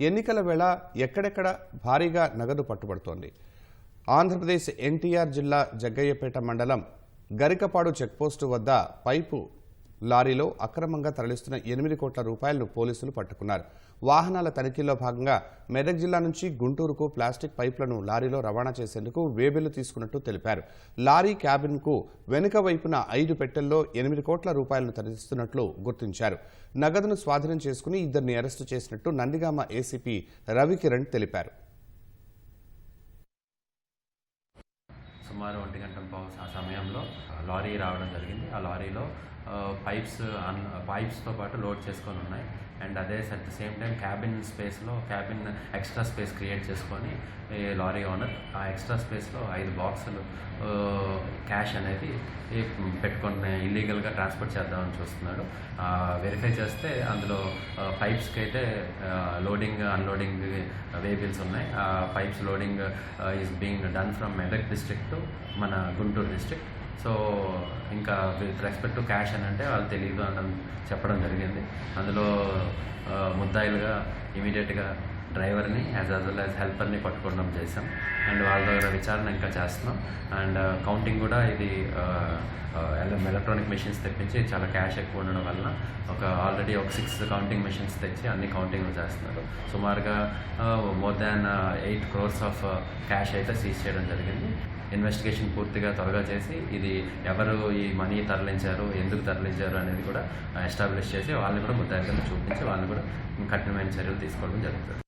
ఎన్నికల వేళ ఎక్కడెక్కడ భారీగా నగదు పట్టుబడుతోంది. ఆంధ్రప్రదేశ్ ఎన్టీఆర్ జిల్లా జగ్గయ్యపేట మండలం గరికపాడు చెక్పోస్టు వద్ద పైపు లారీలో అక్రమంగా తరలిస్తున్న ఎనిమిది కోట్ల రూపాయలను పోలీసులు పట్టుకున్నారు. వాహనాల తనిఖీల్లో భాగంగా మెదక్ జిల్లా నుంచి గుంటూరుకు ప్లాస్టిక్ పైపులను లారీలో రవాణా చేసేందుకు వేబిల్లు తీసుకున్నట్టు తెలిపారు. లారీ క్యాబిన్కు వెనుక వైపున ఐదు పెట్టెల్లో ఎనిమిది కోట్ల రూపాయలను తరలిస్తున్నట్లు గుర్తించారు. నగదును స్వాధీనం చేసుకుని ఇద్దరిని అరెస్టు చేసినట్టు నందిగామ ఏసీపీ రవికిరణ్ తెలిపారు. సుమారు ఒంటి గంట ఆ సమయంలో లారీ రావడం జరిగింది. ఆ లారీలో పైప్స్ అన్ పైప్స్తో పాటు లోడ్ చేసుకొని ఉన్నాయి. అండ్ అదే at the same time cabin స్పేస్లో క్యాబిన్ ఎక్స్ట్రా స్పేస్ క్రియేట్ చేసుకొని ఈ లారీ ఓనర్ ఆ ఎక్స్ట్రా స్పేస్లో ఐదు బాక్సులు క్యాష్ అనేది పెట్టుకుని పెట్టుకొని ఇల్లీగల్గా ట్రాన్స్పోర్ట్ చేద్దామని చూస్తున్నాడు. వెరిఫై చేస్తే అందులో పైప్స్కి అయితే లోడింగ్ అన్లోడింగ్ వెహికల్స్ ఉన్నాయి. ఆ pipes loading is being done from Medak district to మన గుంటూరు డిస్ట్రిక్ట్ సో ఇంకా విత్ రెస్పెక్ట్ టు క్యాష్ అని అంటే వాళ్ళు తెలియదు అని చెప్పడం జరిగింది. అందులో ముద్దాయిలుగా ఇమీడియట్గా డ్రైవర్ని యాజ్ అస్ వెల్ యాజ్ హెల్పర్ని పట్టుకోవడం చేసాం అండ్ వాళ్ళ దగ్గర విచారణ ఇంకా చేస్తున్నాం. అండ్ కౌంటింగ్ కూడా ఇది ఎలక్ట్రానిక్ మెషిన్స్ తెప్పించి చాలా క్యాష్ ఎక్కువ ఉండడం వలన ఒక ఆల్రెడీ ఒక సిక్స్ కౌంటింగ్ మెషిన్స్ తెచ్చి అన్ని కౌంటింగ్లు చేస్తున్నారు. సుమారుగా more than eight crores of cash అయితే సీజ్ చేయడం జరిగింది. ఇన్వెస్టిగేషన్ పూర్తిగా త్వరగా చేసి ఇది ఎవరు ఈ మనీ తరలించారు ఎందుకు తరలించారు అనేది కూడా ఎస్టాబ్లిష్ చేసి వాళ్ళని కూడా ముద్దాయిగా చూపించి వాళ్ళని కూడా కఠినమైన చర్యలు తీసుకోవడం జరుగుతుంది.